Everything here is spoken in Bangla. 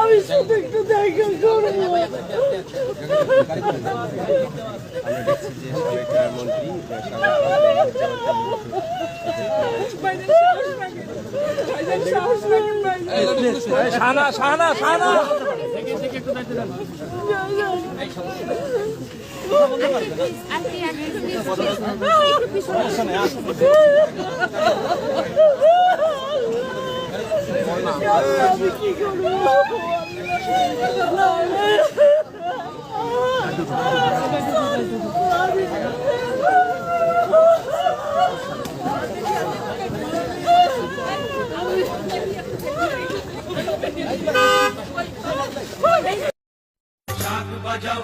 আমি শুধু একটু দেখা করব আমরা দেখছি যে No! bacağı...